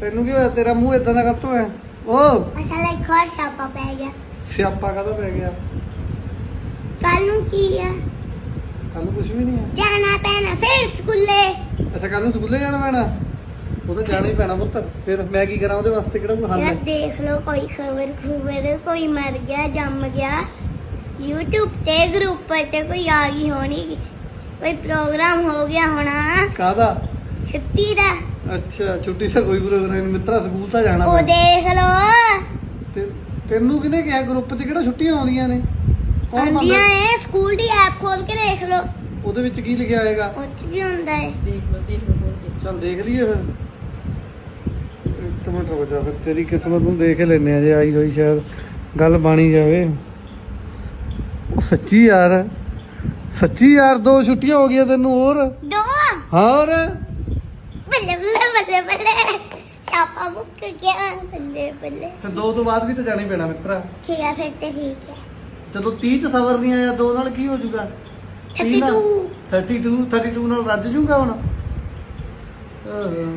ਤੈਨੂੰ ਕੀ ਹੋਇਆ? ਤੇਰਾ ਮੂੰਹ ਇਦਾਂ ਦਾ ਕਰਤੋ ਹੈ? ਓ ਅਸਲ ਇੱਕ ਹੋਰ ਛਾਪਾ ਪੈ ਗਿਆ। ਸਿਆਪਾ ਕਾਹਦਾ ਪੈ ਗਿਆ? ਕੱਲ ਨੂੰ ਕੀ ਆ ਕੱਲ ਨੂੰ ਕੁਝ ਵੀ ਨਹੀਂ ਹੈ। ਜਾਣਾ ਪੈਣਾ ਫਿਰ ਸਕੂਲੇ। ਅੱਛਾ ਕੱਲ ਨੂੰ ਸਕੂਲੇ ਜਾਣਾ ਪੈਣਾ? ਉਹ ਤਾਂ ਜਾਣਾ ਹੀ ਪੈਣਾ ਪੁੱਤ। ਫਿਰ ਮੈਂ ਕੀ ਕਰਾਂ ਉਹਦੇ ਵਾਸਤੇ ਕਿਹੜਾ ਕੋਈ ਹੱਲ ਯਾਰ ਹੈ ਦੇਖ ਲਓ ਕੋਈ ਖਬਰ ਖੂਬਰ ਕੋਈ ਮਰ ਗਿਆ ਜੰਮ ਗਿਆ। YouTube ਤੇ ਗਰੁੱਪ 'ਚ ਕੋਈ ਆ ਗਈ ਹੋਣੀ। ਕੋਈ ਪ੍ਰੋਗਰਾਮ ਹੋ ਗਿਆ ਹੋਣਾ। ਕਾਹਦਾ? ਛੁੱਟੀ ਦਾ। ਅੱਛਾ ਛੁੱਟੀ ਦਾ ਕੋਈ ਪ੍ਰੋਗਰਾਮ ਨਹੀਂ ਮਿੱਤਰਾ ਸਕੂਲ ਤਾਂ ਜਾਣਾ ਉਹ ਪੈਣਾ। ਦੇਖ ਤੇ ਤੈਨੂੰ ਕਿਹਨੇ ਕਿਹਾ ਗਰੁੱਪ 'ਚ ਕਿਹੜਾ ਛੁੱਟੀਆਂ ਆਉਂਦੀਆਂ ਨੇ? ਕੌਣ ਆਂਦੀਆਂ ਪਾਉਂਦਾ ਏ ਸਕੂਲ ਦੀ ਐਪ ਖੋਲ ਕੇ ਦੇਖ ਲਓ। ਉਹਦੇ ਵਿੱਚ ਕੀ ਲਿਖਿਆ ਹੋਏਗਾ? ਉਹ 'ਚ ਵੀ ਹੁੰਦਾ ਹੈ। ਦੇਖ ਲਓ ਦੇਖ ਲਓ ਬੋਲ ਕੇ। ਚੱਲ ਦੇਖ ਲਈਏ ਫਿਰ। ਇੱਕ ਮਿੰਟ ਰੁਕ ਜਾ ਫਿਰ ਤੇਰੀ ਕਿਸਮਤ ਨੂੰ ਦੇਖ ਹੀ ਲੈਨੇ ਆ ਜੇ ਆਈ ਹੋਈ ਸ਼ਾਇਦ ਗੱਲ ਬਾਣੀ ਜਾਵੇ। ਉਹ ਸੱਚੀ ਯਾਰ ਸੱਚੀ ਯਾਰ ਦੋ ਛੁੱਟੀਆਂ ਹੋ ਗਈਆਂ ਤੈਨੂੰ ਹੋਰ। ਦੋ? ਹੋਰ ਬੱਲੇ ਬੱਲੇ ਬੱਲੇ ਬੱਲੇ ਛਾਪਾ ਮੁੱਕ ਗਿਆ ਬੱਲੇ ਬੱਲੇ। ਫਿਰ ਦੋ ਤੋਂ ਬਾਅਦ ਵੀ ਤਾਂ ਜਾਣਾ ਹੀ ਪੈਣਾ ਮਿੱਤਰਾ। ਠੀਕ ਹੈ ਫਿਰ ਤੇ ਠੀਕ ਹੈ ਜਦੋਂ 30 ਚ ਸਬਰ ਨਹੀਂ ਆਇਆ ਦੋ ਨਾਲ ਕੀ ਹੋ ਜਾਊਗਾ? 30 ਨਾਲ- 32 32 32 ਨਾਲ ਰੱਜ ਜੂਗਾ ਹੁਣ? ਓਹੋ